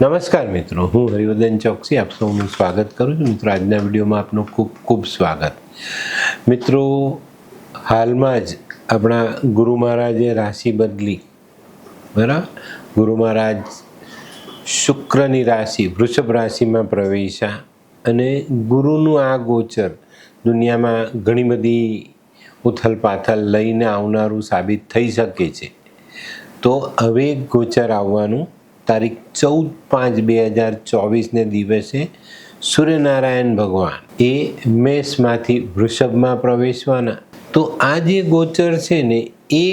નમસ્કાર મિત્રો, હું હરિવર્ધન ચોકસી, આપ સૌનું સ્વાગત કરું છું. મિત્રો, આજના વિડીયોમાં આપનું ખૂબ ખૂબ સ્વાગત. મિત્રો, હાલમાં જ આપણા ગુરુ મહારાજે રાશિ બદલી. બરાબર? ગુરુ મહારાજ શુક્રની રાશિ, વૃષભ રાશિમાં પ્રવેશ્યા અને ગુરુનું આ ગોચર દુનિયામાં ઘણી બધી ઉથલ પાથલ લઈને આવનારું સાબિત થઈ શકે છે. તો હવે ગોચર આવવાનું તારીખ ચૌદ પાંચ બે હજાર ચોવીસને દિવસે સૂર્યનારાયણ ભગવાન એ મેષમાંથી વૃષભમાં પ્રવેશવાના. તો આ જે ગોચર છે ને એ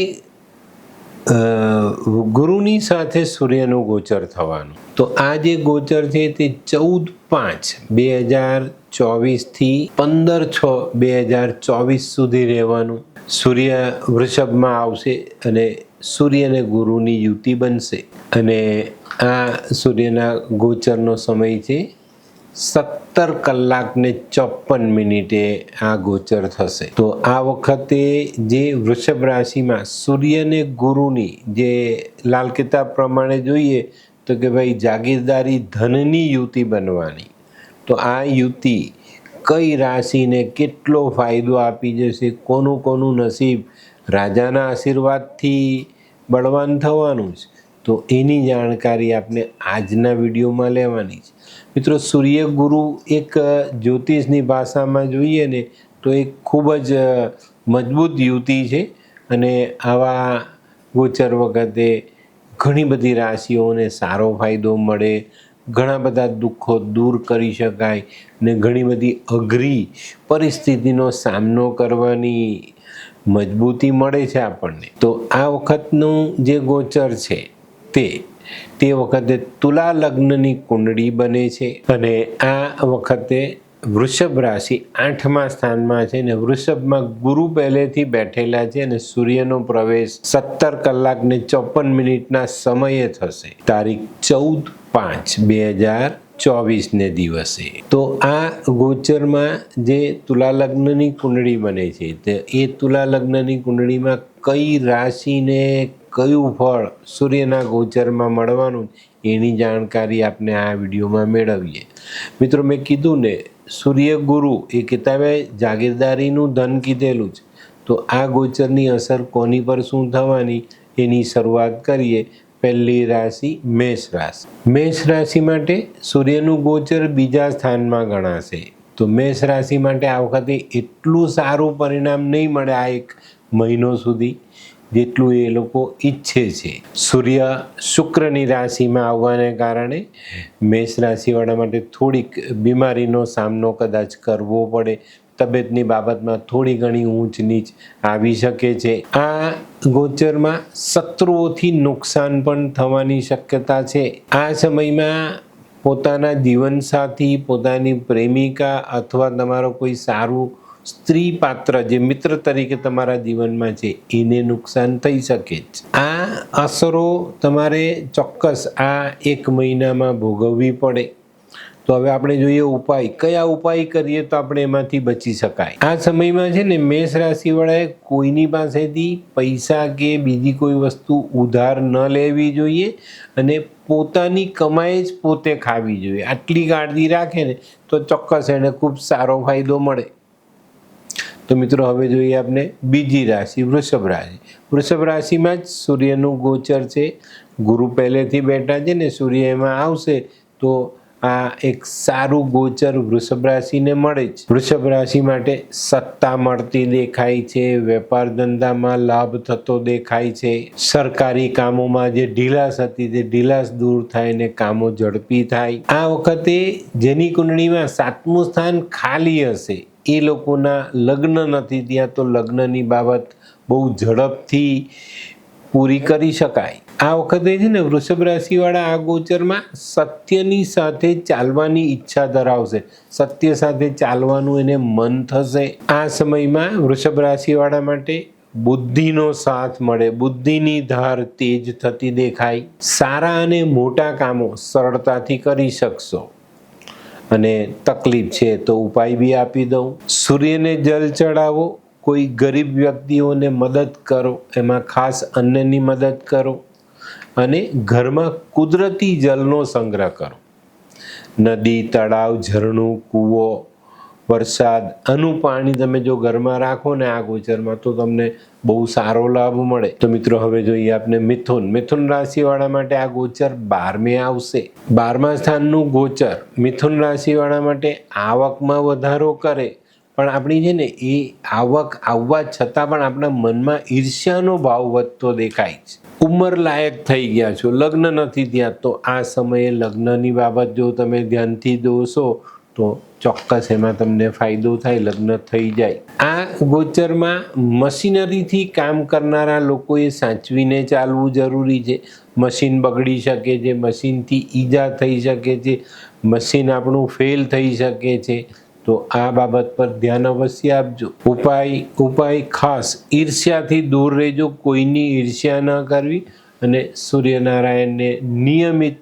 ગુરુની સાથે સૂર્યનું ગોચર થવાનું. તો આ જે ગોચર છે તે ચૌદ પાંચ બે હજાર ચોવીસથી પંદર છ બે હજાર ચોવીસ સુધી રહેવાનું. સૂર્ય વૃષભમાં આવશે અને સૂર્ય અને ગુરુની યુતિ બનશે. અને આ સૂર્યના ગોચરનો સમય છે સત્તર કલાકને ચોપન મિનિટે આ ગોચર થશે. તો આ વખતે જે વૃષભ રાશિમાં સૂર્યને ગુરુની જે લાલ કિતાબ પ્રમાણે જોઈએ, તો કે ભાઈ જાગીરદારી ધનની યુતિ બનવાની. તો આ યુતિ કઈ રાશિને કેટલો ફાયદો આપી જશે, કોનું કોનું નસીબ રાજાના આશીર્વાદથી બળવાન થવાનું છે? તો એની જાણકારી આપણે આજના વિડીયોમાં લેવાની છે. મિત્રો સૂર્ય ગુરુ એક જ્યોતિષની ભાષામાં જોઈએ ને, તો એક ખૂબ જ મજબૂત યુતિ છે અને આવા ગોચર વખતે ઘણી બધી રાશિઓને સારો ફાયદો મળે, ઘણા બધા દુઃખો દૂર કરી શકાય ને ઘણી બધી અઘરી પરિસ્થિતિનો સામનો કરવાની મજબૂતી મળે છે આપણને. તો આ વખતનું જે ગોચર છે તે તે વખતે તુલા લગ્નની કુંડળી બને છે અને આ વખતે વૃષભ રાશિ આઠમા સ્થાનમાં છે ને વૃષભમાં ગુરુ પહેલેથી બેઠેલા છે અને સૂર્યનો પ્રવેશ સત્તર કલાક ને ચોપન મિનિટના સમયે થશે. તારીખ ચૌદ પાંચ બે હજાર ચોવીસને દિવસે. તો આ ગોચરમાં જે તુલા લગ્નની કુંડળી બને છે તે એ તુલા લગ્નની કુંડળીમાં કઈ રાશિને કયું ફળ સૂર્યના ગોચરમાં મળવાનું એની જાણકારી આપણે આ વિડીયોમાં મેળવીએ. મિત્રો, મેં કીધું ને સૂર્ય ગુરુ એ કિતાબે જાગીરદારીનું ધન કીધેલું છે. તો આ ગોચરની અસર કોની પર શું થવાની એની શરૂઆત કરીએ. પહેલી રાશિ મેષ રાશિ. મેષ રાશિ માટે સૂર્યનું ગોચર બીજા સ્થાનમાં ગણાશે. તો મેષ રાશિ માટે આ વખતે એટલું સારું પરિણામ નહીં મળે આ એક મહિનો સુધી. જેટલું એ લોકો ઈચ્છે છે. સૂર્ય શુક્રની રાશિમાં આવવાને કારણે મેષ રાશિવાળા માટે થોડીક બીમારીનો સામનો કદાચ કરવો પડે. તબિયતની બાબતમાં થોડી ઘણી ઊંચ નીચ આવી શકે છે. આ ગોચરમાં શત્રુઓથી નુકસાન પણ થવાની શક્યતા છે. આ સમયમાં પોતાના જીવનસાથી, પોતાની પ્રેમિકા અથવા તમારો કોઈ સારું સ્ત્રી પાત્ર જે મિત્ર તરીકે તમારા જીવનમાં છે, એને નુકસાન થઈ શકે છે આ અસરો તમારે ચોક્કસ આ એક મહિનામાં ભોગવવી પડે. તો હવે આપણે જોઈએ ઉપાય. કયા ઉપાય કરીએ તો આપણે એમાંથી બચી શકાય? આ સમયમાં છે ને, મેષ રાશિવાળાએ કોઈની પાસેથી પૈસા કે બીજી કોઈ વસ્તુ ઉધાર ન લેવી જોઈએ અને પોતાની કમાઈ જ પોતે ખાવી જોઈએ. આટલી કાળજી રાખે ને, તો ચોક્કસ એને ખૂબ સારો ફાયદો મળે. તો મિત્રો હવે જોઈએ આપણે બીજી રાશિ, વૃષભ રાશિ. વૃષભ રાશિમાં જ સૂર્યનું ગોચર છે. ગુરુ પહેલેથી બેઠા છે ને સૂર્ય એમાં આવશે તો આ એક સારું ગોચર વૃષભ રાશિને મળે જ વૃષભ રાશિ માટે સત્તા મળતી દેખાય છે, વેપાર ધંધામાં લાભ થતો દેખાય છે. સરકારી કામોમાં જે ઢીલાસ હતી તે ઢીલાસ દૂર થાય ને કામો ઝડપી થાય. આ વખતે જેની કુંડળીમાં સાતમું સ્થાન ખાલી હશે, એ લોકોના લગ્ન નથી. ત્યાં તો લગ્નની બાબત બહુ ઝડપથી પૂરી કરી શકાય. આ વખતે છે ને વૃષભ રાશિવાળા આ ગોચરમાં સત્યની સાથે ચાલવાની ઈચ્છા ધરાવશે. સત્ય સાથે ચાલવાનું એને મન થશે. આ સમયમાં વૃષભ રાશિવાળા માટે બુદ્ધિનો સાથ મળે. બુદ્ધિની ધાર તેજ થતી દેખાય. સારા અને મોટા કામો સરળતાથી કરી શકશો. અને તકલીફ છે તો ઉપાય બી આપી દઉં. સૂર્યને જલ ચડાવો. કોઈ ગરીબ વ્યક્તિઓને મદદ કરો. એમાં ખાસ અન્યની મદદ કરો. અને ઘરમાં કુદરતી જલનો સંગ્રહ કરો. નદી, તળાવ, ઝરણું, કૂવો, વરસાદ, આનું પાણી તમે જો ઘરમાં રાખો ને આ ગોચરમાં તો તમને બહુ સારો લાભ મળે. તો મિત્રો, હવે જોઈએ આપણે મિથુન. મિથુન રાશિવાળા માટે આ ગોચર બારમે આવશે. બારમા સ્થાનનું ગોચર મિથુન રાશિવાળા માટે આવકમાં વધારો કરે. પણ આપણી છે ને, એ આવક આવવા છતાં પણ આપણા મનમાં ઈર્ષ્યાનો ભાવ વધતો દેખાય છે. ઉંમર લાયક થઈ ગયા છો, લગ્ન નથી ત્યાં તો આ સમયે લગ્નની બાબત જો તમે ધ્યાનથી દોશો તો ચોક્કસ એમાં તમને ફાયદો થાય, લગ્ન થઈ જાય. આ ગોચરમાં મશીનરીથી કામ કરનારા લોકોએ સાચવીને ચાલવું જરૂરી છે. મશીન બગડી શકે છે, મશીનથી ઈજા થઈ શકે છે, મશીન આપણું ફેલ થઈ શકે છે. તો આ બાબત પર ધ્યાન અવશ્ય આપજો. ઉપાય ઉપાય ખાસ. ઈર્ષ્યાથી દૂર રહેજો, કોઈની ઈર્ષ્યા ન કરવી અને સૂર્યનારાયણને નિયમિત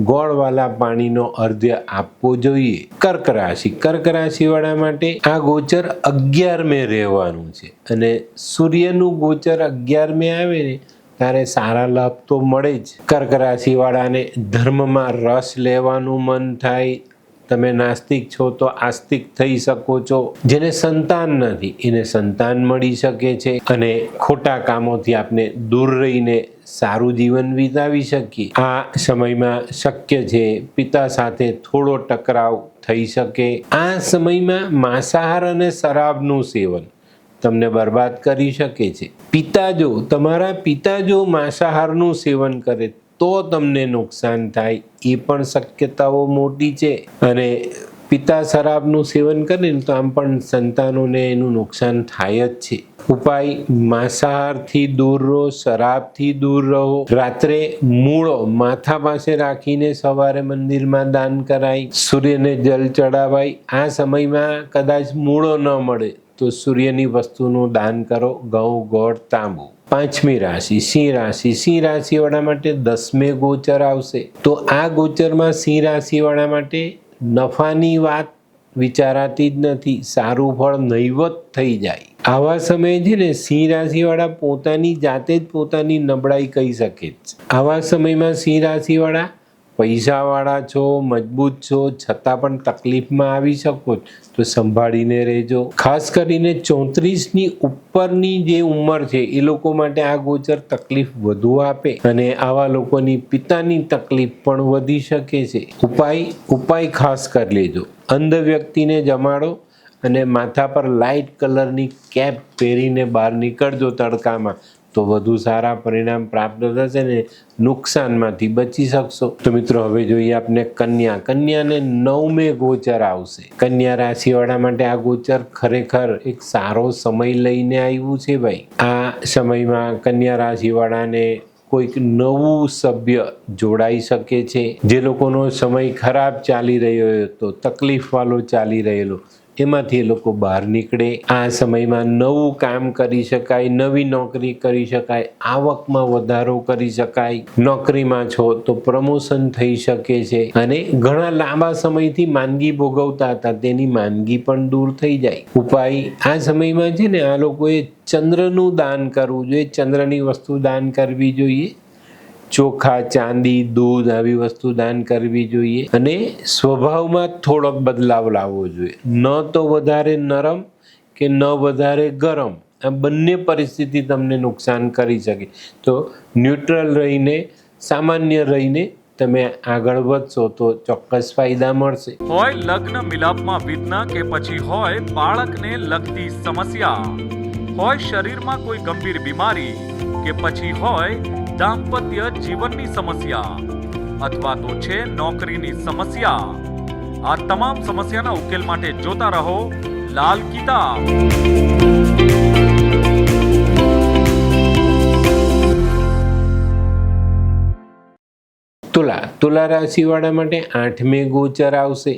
ગોળવાલા પાણીનો અર્ધ્ય આપવો જોઈએ. કર્ક રાશિ. કર્ક રાશિવાળા માટે આ ગોચર અગિયારમે રહેવાનું છે અને સૂર્યનું ગોચર અગિયાર મે આવે ને ત્યારે સારા લાભ તો મળે જ. કર્ક રાશિવાળાને ધર્મમાં રસ લેવાનું મન થાય તમે નાસ્તિક છો તો આસ્તિક થઈ શકો છો. જેને સંતાન નથી, એને સંતાન મળી શકે છે અને ખોટા કામોથી આપણે દૂર રહીને સારું જીવન વિતાવી શકીએ. આ સમયમાં શક્ય છે પિતા સાથે થોડો ટકરાવ થઈ શકે. આ સમયમાં માંસાહાર અને શરાબનું સેવન તમને બરબાદ કરી શકે છે. પિતા જો, તમારા પિતા જો માંસાહારનું સેવન કરે તો તમને નુકસાન થાય. એ પણ શક્યતાઓ મોટી છે. અને પિતા શરાબનું સેવન કરીને તો આમ પણ સંતાનોને એનું નુકસાન થાય જ છે. ઉપાય, માંસાહારથી દૂર રહો, શરાબથી દૂર રહો. રાત્રે મૂળો માથા પાસે રાખીને સવારે મંદિરમાં દાન કરાય. સૂર્યને જલ ચડાવાય. આ સમયમાં કદાચ મૂળો ન મળે તો સૂર્યની વસ્તુનું દાન કરો. ઘઉં ગોળ, તાંબુ. પાંચમી રાશિ, સિંહ રાશિ. સિંહ રાશિવાળા માટે દસમે ગોચર આવશે. તો આ ગોચરમાં સિંહ રાશિવાળા માટે નફાની વાત વિચારાતી જ નથી. સારું ફળ નહીવત થઈ જાય. આવા સમયે છે ને સિંહ રાશિવાળા પોતાની જાતે જ પોતાની નબળાઈ કહી શકે છે. આવા સમયમાં સિંહ રાશિવાળા પૈસાવાળા છો, મજબૂત છો, છતાં પણ તકલીફમાં આવી શકો તો સંભાળીને રહેજો. ખાસ કરીને ચોત્રીસની ઉપરની જે ઉંમર છે, એ લોકો માટે આ ગોચર તકલીફ વધુ આપે અને આવા લોકોની પિતાની તકલીફ પણ વધી શકે છે. ઉપાય ઉપાય ખાસ કરી લેજો. અંધ વ્યક્તિને જમાડો અને માથા પર લાઇટ કલરની કેપ પહેરીને બહાર નીકળજો તડકામાં. તો વધુ સારા પરિણામ પ્રાપ્ત થશે ને નુકસાનમાંથી બચી શકશો. તો મિત્રો, હવે જોઈએ આપણે કન્યા. કન્યાને નવમે ગોચર આવશે. કન્યા રાશિવાળા માટે આ ગોચર ખરેખર એક સારો સમય લઈને આવ્યું છે ભાઈ. આ સમયમાં કન્યા રાશિવાળાને કોઈક નવું સભ્ય જોડાઈ શકે છે. જે લોકોનો સમય ખરાબ ચાલી રહ્યો હતો, તકલીફવાળો ચાલી રહેલો. એમાંથી એ લોકો બહાર નીકળે. આ સમયમાં નવું કામ કરી શકાય, નવી નોકરી કરી શકાય, આવકમાં વધારો કરી શકાય. નોકરીમાં છો તો પ્રમોશન થઈ શકે છે અને ઘણા લાંબા સમયથી માંદગી ભોગવતા હતા. તેની માંદગી પણ દૂર થઈ જાય. ઉપાય આ સમયમાં છે ને, આ લોકોએ ચંદ્રનું દાન કરવું જોઈએ. ચંદ્રની વસ્તુ દાન કરવી જોઈએ. ચોખા, ચાંદી, દૂધ આવી વસ્તુ દાન કરવી જોઈએ અને સ્વભાવમાં થોડોક બદલાવ લાવવો જોઈએ. ન તો વધારે નરમ કે ન વધારે ગરમ. આ બંને પરિસ્થિતિ તમને નુકસાન કરી શકે. તો ન્યુટ્રલ રહીને, સામાન્ય રહીને તમે આગળ વધશો તો ચોક્કસ ફાયદા મળશે. હોય લગ્ન મિલાપમાં વિઘ્ન કે પછી હોય બાળકને લગતી સમસ્યા. હોય શરીરમાં કોઈ ગંભીર બીમારી કે પછી હોય દાંપત્ય જીવનની સમસ્યા, અથવા તો છે નોકરીની સમસ્યા. આ તમામ સમસ્યાના ઉકેલ માટે જોતા રહો, લાલ કિતાબ તુલા તુલા રાશિવાળા માટે આઠમે ગોચર આવશે.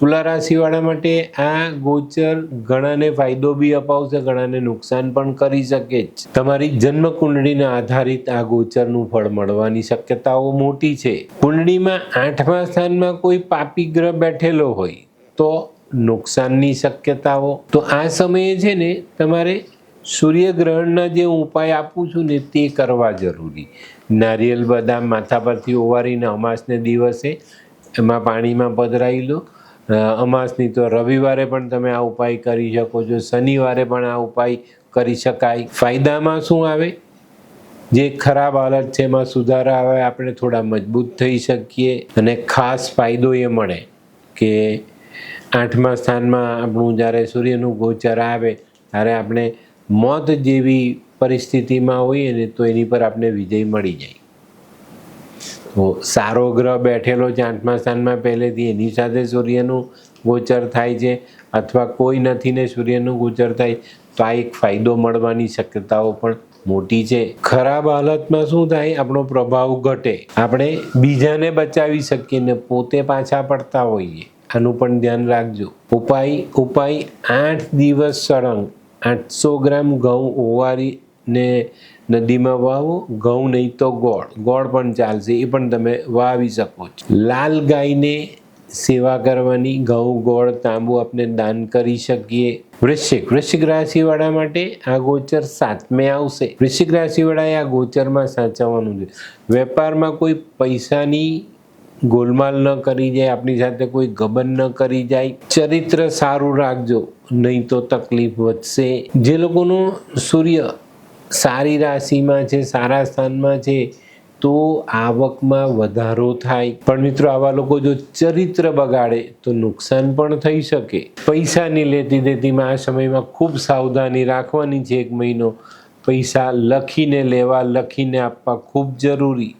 તુલા રાશિવાળા માટે આ ગોચર ઘણાને ફાયદો બી અપાવશે, ઘણાને નુકસાન પણ કરી શકે જ. તમારી જન્મ કુંડળીના આધારિત આ ગોચરનું ફળ મળવાની શક્યતાઓ મોટી છે. કુંડળીમાં આઠમા સ્થાનમાં કોઈ પાપી ગ્રહ બેઠેલો હોય તો નુકસાનની શક્યતાઓ. તો આ સમયે છે ને, તમારે સૂર્યગ્રહણના જે ઉપાય આપું છું ને તે કરવા જરૂરી. નારિયેલ બદામ માથા પરથી ઓવારીને અમાસને દિવસે એમાં પાણીમાં પધરાવી લો. અમાસની તો રવિવારે પણ તમે આ ઉપાય કરી શકો છો. શનિવારે પણ આ ઉપાય કરી શકાય. ફાયદામાં શું આવે? જે ખરાબ હાલત છે, એમાં સુધારા આવે, આપણે થોડા મજબૂત થઈ શકીએ અને ખાસ ફાયદો એ મળે કે આઠમા સ્થાનમાં આપણું જ્યારે સૂર્યનું ગોચર આવે, ત્યારે આપણે મોત જેવી પરિસ્થિતિમાં હોઈએ ને તો એની પર આપણે વિજય મળી જાય. સારો ગ્રહ બેઠેલો છે આઠમા સ્થાનમાં પહેલેથી એની સાથે સૂર્યનું ગોચર થાય છે અથવા કોઈ નથી ને સૂર્યનું ગોચર થાય, તો આ એક ફાયદો મળવાની શક્યતાઓ પણ મોટી છે. ખરાબ હાલતમાં શું થાય? આપણો પ્રભાવ ઘટે. આપણે બીજાને બચાવી શકીએ ને પોતે પાછા પડતા હોઈએ. આનું પણ ધ્યાન રાખજો. ઉપાય ઉપાય આઠ દિવસ સળંગ. આઠસો ગ્રામ ઘઉં ઓવારી ને નદીમાં વાવો, ઘઉં નહીં તો ગોળ. ગોળ પણ ચાલશે, એ પણ તમે વાવી શકો છો. લાલ ગાયને સેવા કરવાની ઘઉં, ગોળ, તાંબુ આપણે દાન કરી શકીએ. વૃશ્ચિક. વૃશ્ચિક રાશિવાળા માટે આ ગોચર સાતમે આવશે. વૃશ્ચિક રાશિવાળાએ આ ગોચરમાં સાચવવાનું છે. વેપારમાં કોઈ પૈસાની ગોલમાલ ન કરી જાય આપણી સાથે કોઈ ગબન ન કરી જાય. ચરિત્ર સારું રાખજો, નહીં તો તકલીફ વધશે. જે લોકોનું સૂર્ય સારી રાશિમાં છે, સારા સ્થાનમાં છે, તો આવકમાં વધારો થાય. પણ મિત્રો, આવા લોકો જો ચરિત્ર બગાડે, તો નુકસાન પણ થઈ શકે. પૈસાની લેતી દેતીમાં આ સમયમાં ખૂબ સાવધાની રાખવાની છે એક મહિનો. પૈસા લખીને લેવા, લખીને આપવા ખૂબ જરૂરી.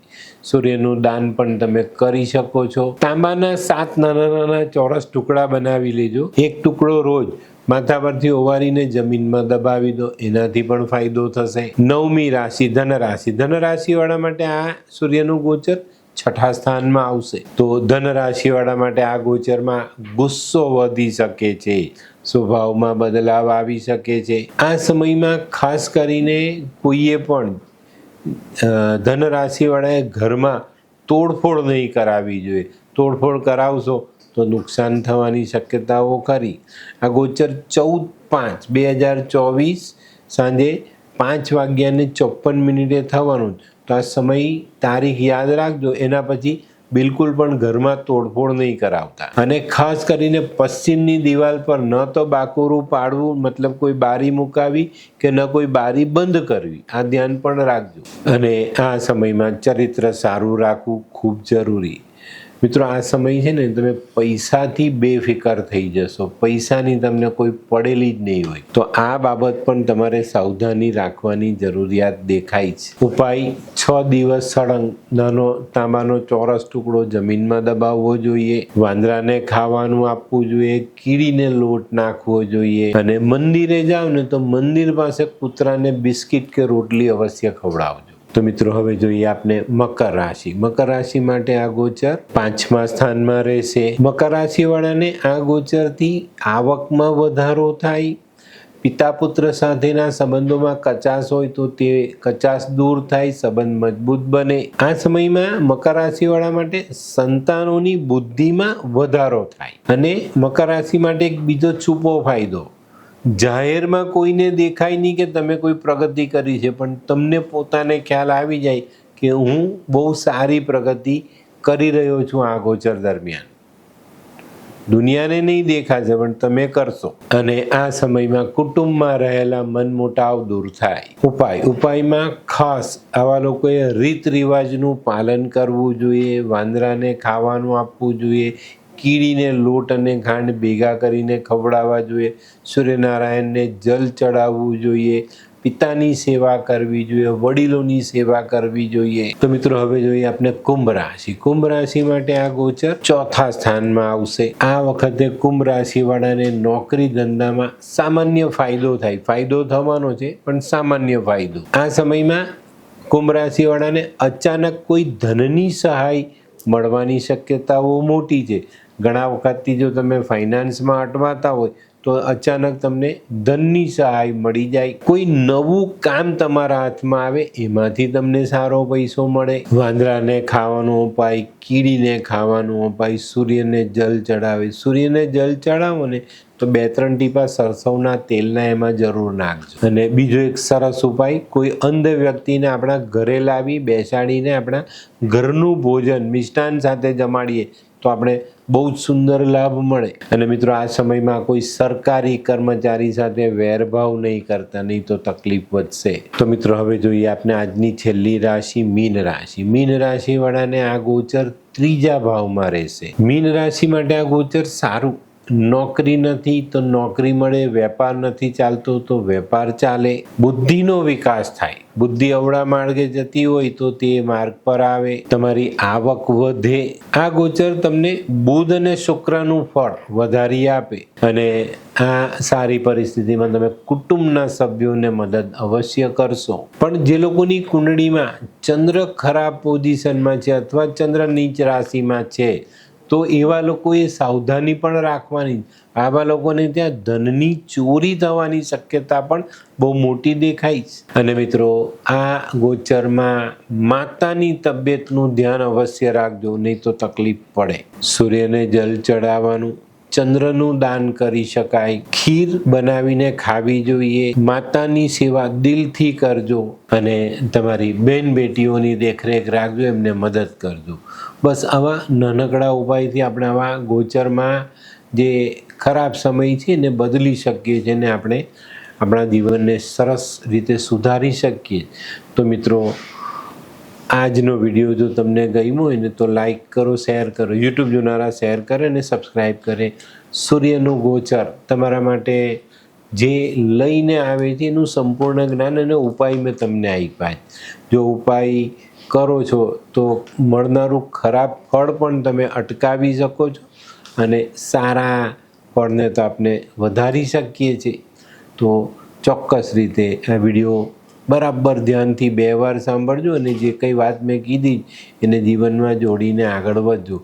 સૂર્યનું દાન પણ તમે કરી શકો છો. તાંબાના સાત નાના નાના ચોરસ ટુકડા બનાવી લેજો. એક ટુકડો રોજ માથા પરથી ઓવારીને જમીનમાં દબાવી દો. એનાથી પણ ફાયદો થશે. નવમી રાશિ ધન રાશિ ધન રાશિવાળા માટે આ સૂર્યનું ગોચર છઠ્ઠા સ્થાનમાં આવશે. તો ધન રાશિવાળા માટે આ ગોચરમાં ગુસ્સો વધી શકે છે. સ્વભાવમાં બદલાવ આવી શકે છે. આ સમયમાં ખાસ કરીને કોઈએ પણ ધનરાશિવાળાએ ધન રાશિવાળાએ ઘરમાં તોડફોડ નહીં કરાવી જોઈએ. તોડફોડ કરાવશો તો નુકસાન થવાની શક્યતાઓ ખરી. આ ગોચર ચૌદ પાંચ, બે હજાર ચોવીસ સાંજે પાંચ વાગ્યાને ચોપન મિનિટે થવાનું તો આ સમય તારીખ યાદ રાખજો, એના પછી બિલકુલ પણ ઘરમાં તોડફોડ નહીં કરાવતા. અને ખાસ કરીને પશ્ચિમની દિવાલ પર ન તો બાકુરું પાડવું, મતલબ કોઈ બારી મુકાવી કે ન કોઈ બારી બંધ કરવી, આ ધ્યાન પણ રાખજો. અને આ સમયમાં ચરિત્ર સારું રાખવું ખૂબ જરૂરી. મિત્રો, આ સમય છે ને, તમે પૈસાથી બેફિકર થઈ જશો. પૈસાની તમને કોઈ પડેલી જ નહીં હોય. તો આ બાબત પણ તમારે સાવધાની રાખવાની જરૂરિયાત દેખાય છે. ઉપાય, છ દિવસ સળંગ. નાનો, તાંબાનો ચોરસ ટુકડો જમીનમાં દબાવવો જોઈએ. વાંદરાને ખાવાનું આપવું જોઈએ. કીડીને લોટ નાખવો જોઈએ. અને મંદિરે જાઓ ને તો મંદિર પાસે કૂતરાને બિસ્કિટ કે રોટલી અવશ્ય ખવડાવજો. તો મિત્રો, હવે જોઈએ આપને મકર રાશિ. મકર રાશિ માટે આ ગોચર પાંચમા સ્થાનમાં રહેશે. મકર રાશિવાળાને આ ગોચરથી આવકમાં વધારો થાય. પિતા પુત્ર સાથેના સંબંધોમાં કચાશ હોય તો તે કચાશ દૂર થાય, સંબંધ મજબૂત બને. આ સમયમાં મકર રાશિવાળા માટે સંતાનોની બુદ્ધિમાં વધારો થાય. અને મકર રાશિ માટે એક બીજો છુપો ફાયદો જાહેરમાં કોઈને દેખાય નહીં કે તમે કોઈ પ્રગતિ કરી છે, પણ તમને પોતાને ખ્યાલ આવી જાય કે હું બહુ સારી પ્રગતિ કરી રહ્યો છું આ ગોચર દરમિયાન. દુનિયાને નહીં દેખાશે, પણ તમે કરશો. અને આ સમયમાં કુટુંબમાં રહેલા મનમોટાવ દૂર થાય. ઉપાય. ઉપાયમાં ખાસ આવા લોકોએ રીત રિવાજનું પાલન કરવું જોઈએ, વાંદરાને ખાવાનું આપવું જોઈએ કીડીને લોટ અને ખાંડ ભેગા કરીને ખવડાવવા જોઈએ. સૂર્યનારાયણને જલ ચડાવવું જોઈએ. પિતાની સેવા કરવી જોઈએ. વડીલોની સેવા કરવી જોઈએ. તો મિત્રો, હવે જોઈએ આપણે કુંભ રાશિ. કુંભ રાશિ માટે આ ગોચર ચોથા સ્થાનમાં આવશે. આ વખતે કુંભ રાશિવાળાને નોકરી ધંધામાં સામાન્ય ફાયદો થાય. ફાયદો થવાનો છે, પણ સામાન્ય ફાયદો. આ સમયમાં કુંભ રાશિવાળાને અચાનક કોઈ ધનની સહાય મળવાની શક્યતાઓ મોટી છે. ઘણા વખતથી જો તમે ફાઇનાન્સમાં અટવાતા હોય, તો અચાનક તમને ધનની સહાય મળી જાય. કોઈ નવું કામ તમારા હાથમાં આવે, એમાંથી તમને સારો પૈસો મળે. વાંદરાને ખાવાનું અપાય કીડીને ખાવાનું અપાય સૂર્યને જલ ચડાવે. સૂર્યને જલ ચડાવો ને તો બે ત્રણ ટીપા સરસવના તેલના એમાં જરૂર નાખજો. અને બીજો એક સરસ ઉપાય, કોઈ અંધ વ્યક્તિને આપણા ઘરે લાવી, બેસાડીને આપણા ઘરનું ભોજન મિષ્ટાન સાથે જમાડીએ, તો આપણે બહુ જ સુંદર લાભ મળે. અને મિત્રો, આ સમયમાં કોઈ સરકારી કર્મચારી સાથે વેરભાવ નહીં કરતા, નહીં તો તકલીફ વધશે. તો મિત્રો, હવે જોઈએ આપણે આજની છેલ્લી રાશિ, મીન રાશિ. મીન રાશિ વાળાને આ ગોચર ત્રીજા ભાવમાં રહેશે. મીન રાશિ માટે આ ગોચર સારું. નોકરી નથી તો નોકરી મળે, વેપાર નથી ચાલતો તો વેપાર ચાલે. બુદ્ધિનો વિકાસ થાય. બુદ્ધિ અવળા માર્ગે જતી હોય તો તે માર્ગ પર આવે. તમારી આવક વધે. આ ગોચર તમને બુધ અને શુક્રનું ફળ વધારી આપે. અને આ સારી પરિસ્થિતિમાં તમે કુટુંબના સભ્યોને મદદ અવશ્ય કરશો. પણ જે લોકોની કુંડળીમાં ચંદ્ર ખરાબ પોઝિશનમાં છે અથવા ચંદ્ર નીચ રાશિમાં છે તો એવા લોકોએ સાવધાની પણ રાખવાની. આવા લોકોને ત્યાં ધનની ચોરી થવાની શક્યતા પણ બહુ મોટી દેખાય છે. અને મિત્રો, આ ગોચરમાં માતાની તબિયતનું ધ્યાન અવશ્ય રાખજો, નહીં તો તકલીફ પડે. સૂર્યને જલ ચડાવવાનું ચંદ્રનું દાન કરી શકાય. ખીર બનાવીને ખાવી જોઈએ. માતાની સેવા દિલથી કરજો અને તમારી બેન બેટીઓની દેખરેખ રાખજો, એમને મદદ કરજો. બસ આવા નાનકડા ઉપાયથી આપણે આવા ગોચરમાં જે ખરાબ સમય છે એને બદલી શકીએ છીએ અને આપણે આપણા જીવનને સરસ રીતે સુધારી શકીએ. તો મિત્રો આજનો વીડિયો જો તમને ગમ્યો હોય ને તો લાઈક કરો શેર કરો. યુટ્યુબ જોનારા શેર કરે અને સબસ્ક્રાઈબ કરે. સૂર્યનું ગોચર તમારા માટે જે લઈને આવે છે એનું સંપૂર્ણ જ્ઞાન અને ઉપાય મેં તમને આપ્યા જો ઉપાય કરો છો તો મળનારું ખરાબ ફળ પણ તમે અટકાવી શકો છો અને સારા ફળને તો આપણે વધારી શકીએ છીએ. તો ચોક્કસ રીતે આ વીડિયો બરાબર ધ્યાનથી બે વાર સાંભળજો અને જે કંઈ વાત મેં કીધી એને જીવનમાં જોડીને આગળ વધજો.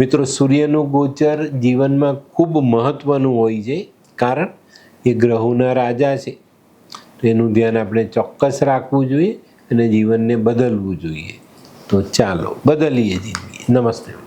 મિત્રો, સૂર્યનું ગોચર જીવનમાં ખૂબ મહત્ત્વનું હોય છે. કારણ એ ગ્રહોના રાજા છે. તો એનું ધ્યાન આપણે ચોક્કસ રાખવું જોઈએ અને જીવનને બદલવું જોઈએ. તો ચાલો, બદલીએ જિંદગી. નમસ્તે.